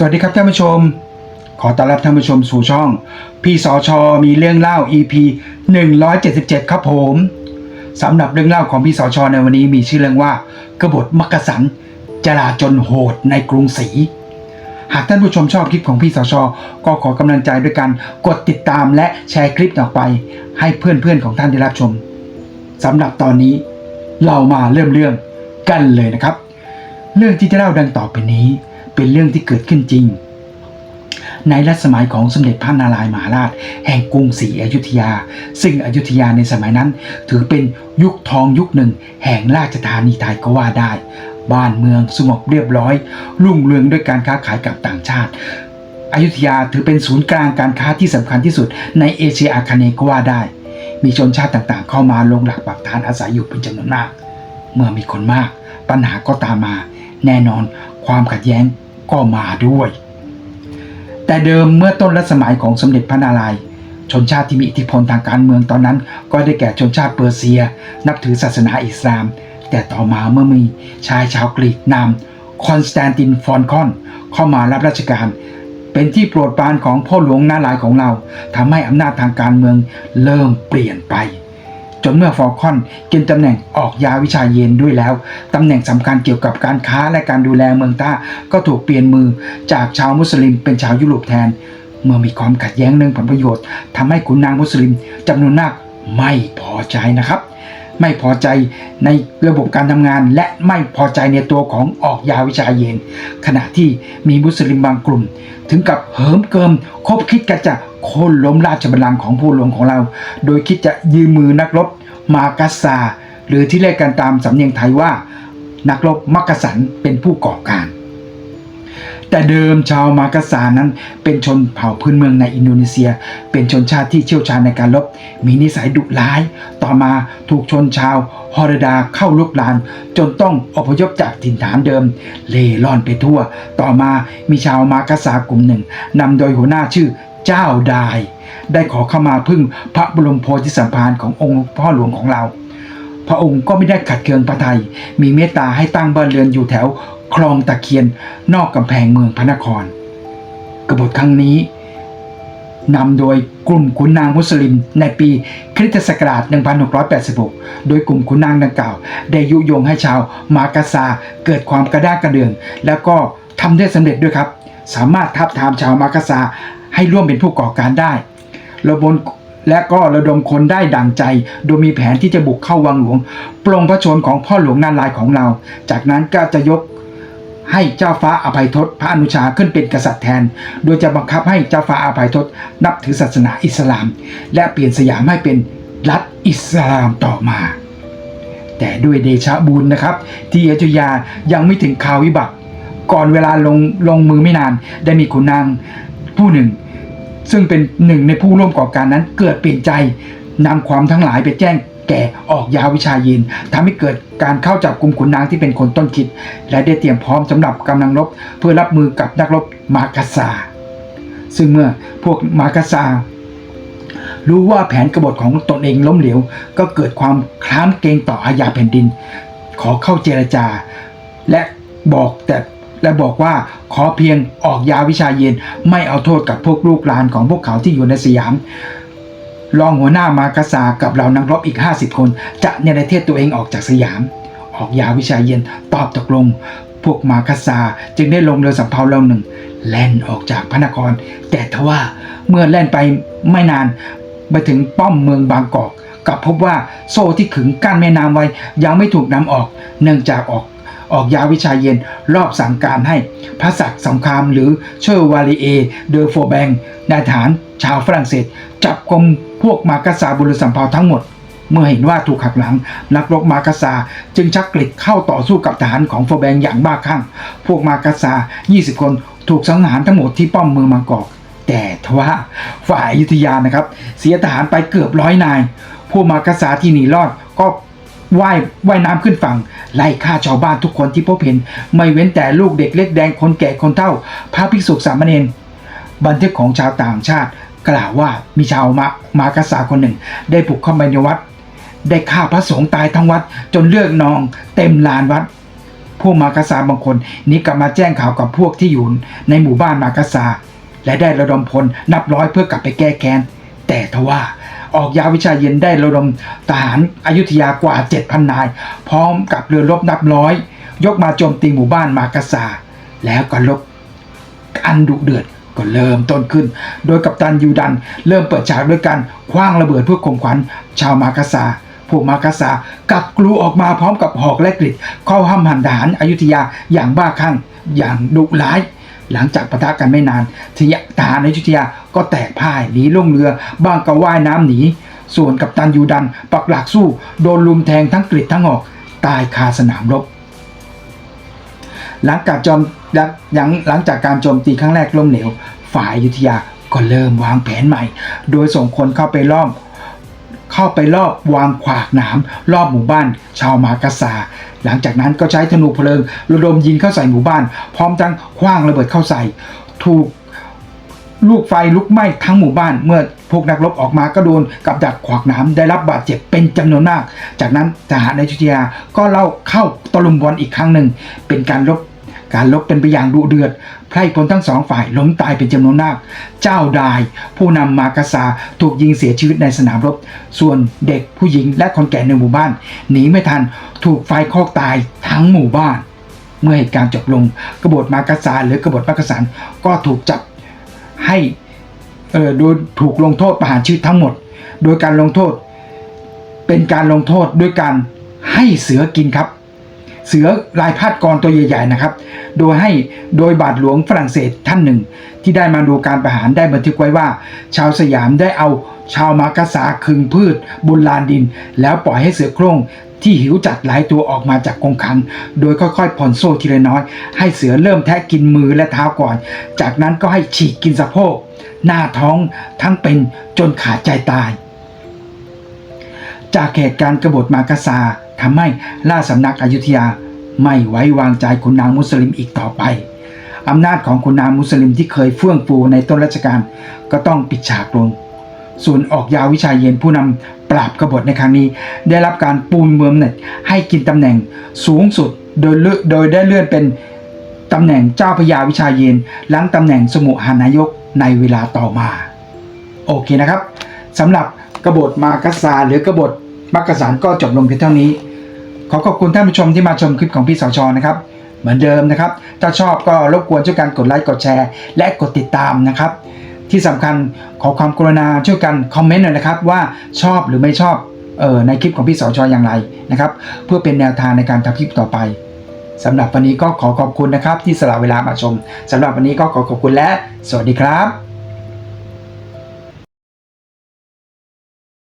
สวัสดีครับท่านผู้ชม ขอต้อนรับท่านผู้ชมสู่ช่อง พี่สอชอมีเรื่องเล่า EP 177 ครับผมสำหรับเรื่องเล่าของพี่สอชอในวันนี้มีชื่อเรื่องว่ากบฏมักกะสันจลาจนโหดในกรุงศรีหากท่านผู้ชมชอบคลิปของพี่สอชอก็ขอกำลังใจด้วยการกดติดตามและแชร์คลิปออกไป ให้เพื่อนๆของท่านได้รับชมสำหรับตอนนี้เรามาเริ่มเรื่องกันเลยนะครับ เรื่องที่จะเล่าดังต่อไปนี้ เป็นเรื่องที่เกิดขึ้นจริง ในรัชสมัยของสมเด็จพระนารายณ์มหาราช แห่งกรุงศรีอยุธยา ซึ่งอยุธยาในสมัยนั้น ถือเป็นยุคทองยุคหนึ่ง แห่งราชธานีไทยก็ว่าได้ บ้านเมืองสงบเรียบร้อย รุ่งเรืองด้วยการค้าขายกับต่างชาติอยุธยาถือเป็นศูนย์กลางการค้าที่สำคัญที่สุดในเอเชียอาคเนย์ก็ว่าได้ มีชนชาติต่างๆ เข้ามาลงหลักปักฐานอาศัยอยู่เป็นจำนวนมาก เมื่อมีคนมาก ปัญหาก็ตามมา แน่นอนความขัดแย้ง ก็มาด้วย แต่เดิมเมื่อต้นรัชสมัยของสมเด็จพระนารายณ์ชนชาติที่มีอิทธิพลทางการเมืองตอนนั้น ก็ได้แก่ชนชาติเปอร์เซีย นับถือศาสนาอิสลาม แต่ต่อมาเมื่อมีชายชาวกรีกนามคอนสแตนตินฟอนคอนเข้ามารับราชการ เป็นที่โปรดปรานของพ่อหลวงนาลายของเราทำให้อำนาจทางการเมืองเริ่มเปลี่ยนไป จนเมื่อฟอลคอนกินตำแหน่งออกยาวิชาเย็นด้วยแล้ว ตำแหน่งสำคัญเกี่ยวกับการค้าและการดูแลเมืองท่าก็ถูกเปลี่ยนมือจากชาวมุสลิมเป็นชาวยุโรปแทน เมื่อมีความขัดแย้งเรื่องผลประโยชน์ทำให้ขุนนางมุสลิมจำนวนมากไม่พอใจนะครับ ไม่พอใจในระบบการทำงาน และไม่พอใจในตัวของออกยาวิชาเย็นขณะที่มีมุสลิมบางกลุ่ม ถึงกับเหิมเกิม คบคิดกันจะโค่นล้มราชบัลลังก์ของผู้หลวงของเรา โดยคิดจะยืมมือนักรบมากัสซา หรือที่เรียกกันตามสำเนียงไทยว่า นักรบมักกะสันเป็นผู้ก่อการ แต่เดิมชาวมากัสานั้นเป็นชนเผ่าพื้นเมืองในอินโดนีเซีย เป็นชนชาติที่เชี่ยวชาญในการรบ มีนิสัยดุร้าย ต่อมาถูกชนชาวฮอรดาเข้าลุกลาน จนต้องอพยพจากถิ่นฐานเดิม เล่ร่อนไปทั่ว ต่อมามีชาวมากัสากลุ่มหนึ่งนำโดยหัวหน้าชื่อเจ้าดาย ได้ขอเข้ามาพึ่งพระบรมโพธิสัมภารขององค์พ่อหลวงของเราพระองค์ก็ไม่ได้ขัดเคืองพระไทย มีเมตตาให้ตั้งบ้านเรือนอยู่แถว คลองตะเคียนนอกกำแพงเมืองพระนคร กบฏครั้งนี้นำโดยกลุ่มขุนนางมุสลิมในปีคริสตศักราช 1686 โดยกลุ่มขุนนางดังกล่าว ได้ยุยงให้ชาวมากัสซาเกิดความกระด้างกระเดือง แล้วก็ทำได้สำเร็จด้วยครับ สามารถทับทามชาวมากัสซาให้ร่วมเป็นผู้ก่อการได้ระบนและก็ระดมคนได้ดังใจ โดยมีแผนที่จะบุกเข้าวังหลวง ปลงพระชนของพ่อหลวงนารายของเรา จากนั้นก็จะยก ให้เจ้าฟ้าอภัยทศพระอนุชาขึ้นเป็นกษัตริย์แทน โดยจะบังคับให้เจ้าฟ้าอภัยทศนับถือศาสนาอิสลาม และเปลี่ยนสยามให้เป็นรัฐอิสลามต่อมา แต่ด้วยเดชะบุญนะครับ ที่อยุยายังไม่ถึงข่าววิบัติ ก่อนเวลาลงลงมือไม่นานได้มีขุนนางผู้หนึ่ง ซึ่งเป็นหนึ่งในผู้ร่วมก่อการนั้นเกิดเปลี่ยนใจนำความทั้งหลายไปแจ้ง แก่ออกยาวิชายินทำให้เกิดการเข้าจับกลุ่มขุนนางที่เป็นคนต้นคิด และได้เตรียมพร้อมสำหรับกำลังรบ เพื่อรับมือกับนักรบมากัสซาซึ่งเมื่อพวกมากัสซารู้ว่าแผนกบฏของตนเองล้มเหลว ก็เกิดความคล้ามเกรงต่ออาญาแผ่นดิน ขอเข้าเจรจา และบอกแต่และบอกว่าขอเพียงออกยาวิชาเย็นไม่เอาโทษกับพวกลูกหลานของพวกเขาที่อยู่ในสยาม รองหัวหน้ามากาซากับเรานักรบอีก 50 คน จะเนรเทศตัวเองออกจากสยาม ออกยาวิชาเย็นตอบตกลง พวกมากาซาจึงได้ลงเรือสำเภาลำหนึ่ง แล่นออกจากพระนคร แต่ทว่าเมื่อแล่นไปไม่นานไปถึงป้อมเมืองบางกอกกลับพบว่าโซ่ที่ขึงกั้นแม่น้ำไว้ ยังไม่ถูกนำออก เนื่องจากออกออกยาวิชาเย็นรอบสั่งการให้พระศักดิ์สงครามหรือเชอร์วาลีเอ เดอโฟแบงนายทหารชาวฝรั่งเศส จับกลุ่ม พวกมากาซาบุรุษสัมภาทั้งหมด เมื่อเห็นว่าถูกหักหลัง นักรบมากาซาจึงชักกฤษเข้าต่อสู้กับทหารของโฟแบงอย่างบ้าคลั่ง พวกมากาซา20 คนถูกสังหารทั้งหมดที่ป้อมเมืองบางกอก แต่ทว่าฝ่ายยุธยานะครับ เสียทหารไปเกือบร้อยนาย พวกมากาซาที่หนีรอดก็ว่ายว่ายน้ำขึ้นฝั่ง ไล่ฆ่าชาวบ้านทุกคนที่พบเห็น ไม่เว้นแต่ลูกเด็กเล็กแดงคนแก่คนเฒ่า พระภิกษุสามเณรบันทึกของชาวต่างชาติ กล่าวว่ามีชาวมามากาสาคนหนึ่ง ได้บุกเข้าไปในวัด ได้ฆ่าพระสงฆ์ตายทั้งวัด จนเลือดนองเต็มลานวัดพวกมากาซาบางคนนี้กลับมาแจ้งข่าวกับพวกที่อยู่ในหมู่บ้านมากาซาและได้ระดมพลนับร้อยเพื่อกลับไปแก้แค้น แต่ทว่าออกยาวิชาเย็นได้ระดมทหารอายุทยากว่า 7,000 นาย พร้อมกับเรือรบนับร้อย ยกมาโจมตีหมู่บ้านมากาซาแล้วก็ลบอันดุเดือด ก็เริ่มต้นขึ้น โดยกัปตันยูดัน เริ่มเปิดฉากด้วยการคว้างระเบิดเพื่อข่มขวัญชาวมากาซาพวกมากาซากับกลูออกมาพร้อมกับหอกและกริดเข้าห้ามหันทหารอายุทยาอย่างบ้าคลั่งอย่างดุร้าย หลังจากปะทะกันไม่นานทยทหารอายุธยาก็แตกพ่ายหนีล่งเรือ บ้างก็ว่ายน้ำหนี ส่วนกัปตันยูดันปักหลักสู้ โดนลุมแทงทั้งกริดทั้งหอก ตายคาสนามรบหลังจากโจม หลังหลังหลังจากการโจมตีครั้งแรกล้มเหลว ฝ่ายยุทธยาก็เริ่มวางแผนใหม่ โดยส่งคนเข้าไปล้อมเข้าไปรอบวางขวากหนามรอบหมู่บ้าน ชาวมากาซาหลังจากนั้นก็ใช้ธนูเพลิงระดมยิงเข้าใส่หมู่บ้าน พร้อมทั้งคว้างระเบิดเข้าใส่ ถูกลูกไฟลุกไหม้ทั้งหมู่บ้าน เมื่อพวกนักรบออกมาก็โดนกับดักขวากหนามได้รับบาดเจ็บเป็นจำนวนมาก จากนั้นทหารในอยุธยาก็เล่าเข้าตะลุมบอลอีกครั้งหนึ่งเป็นการลบ การลบเป็นไปอย่างดุเดือดไพร่พลทั้งสองฝ่ายล้มตายเป็นจำนวนมาก เจ้าดาย ผู้นำมากาซาถูกยิงเสียชีวิตในสนามรบ ส่วนเด็กผู้หญิงและคนแก่ในหมู่บ้านหนีไม่ทันถูกไฟคอกตายทั้งหมู่บ้าน เมื่อเหตุการณ์จบลงกบฏมากาซาหรือกบฏมักกะสันก็ถูกจับให้เออโดยถูกลงโทษประหารชีวิตทั้งหมด โดยการลงโทษเป็นการลงโทษด้วยการให้เสือกินครับ เสือลายพาดกรตัวใหญ่ๆนะครับ โดยให้โดยบาทหลวงฝรั่งเศสท่านหนึ่ง ที่ได้มาดูการประหารได้บันทึกไว้ว่า ชาวสยามได้เอาชาวมากาซาคึงพืชบนลานดิน แล้วปล่อยให้เสือโคร่งที่หิวจัดหลายตัวออกมาจากกรงขัง โดยค่อยๆผ่อนโซ่ทีละน้อย ให้เสือเริ่มแทะกินมือและเท้าก่อน จากนั้นก็ให้ฉีกกินสะโพก หน้าท้องทั้งเป็นจนขาดใจตาย จากเหตุการณ์กบฏมากาซา ทำให้ราชสำนักอยุธยาไม่ไว้วางใจคุณนางมุสลิมอีกต่อไปอำนาจของคุณนางมุสลิมที่เคยเฟื่องฟูในต้นรัชกาลก็ต้องปิดฉากลง ส่วนออกยาวิชาเย็นผู้นำปราบกบฏในครั้งนี้ ได้รับการปูนเมืองเน็ตให้กินตำแหน่งสูงสุดโดยโดยได้เลื่อนเป็นตำแหน่งเจ้าพระยาวิชาเย็นหลังตำแหน่งสมุหานายกในเวลาต่อมา โอเคนะครับสำหรับกบฏมากัสซาหรือกบฏมักกะสานก็จบลงเพียงเท่านี้ ขอขอบคุณท่านผู้ชมที่มาชมคลิปของพี่สาวชอนะครับ เหมือนเดิมนะครับ ถ้าชอบก็รบกวนช่วยกันกดไลค์กดแชร์ และกดติดตามนะครับ ที่สำคัญขอความกรุณาช่วยกันคอมเมนต์หน่อยนะครับ ว่าชอบหรือไม่ชอบเออในคลิปของพี่สาวชออย่างไรนะครับ เพื่อเป็นแนวทางในการทำคลิปต่อไปสำหรับวันนี้ก็ขอขอบคุณนะครับ ที่สละเวลามาชมสำหรับวันนี้ก็ขอขอบคุณและ สวัสดีครับ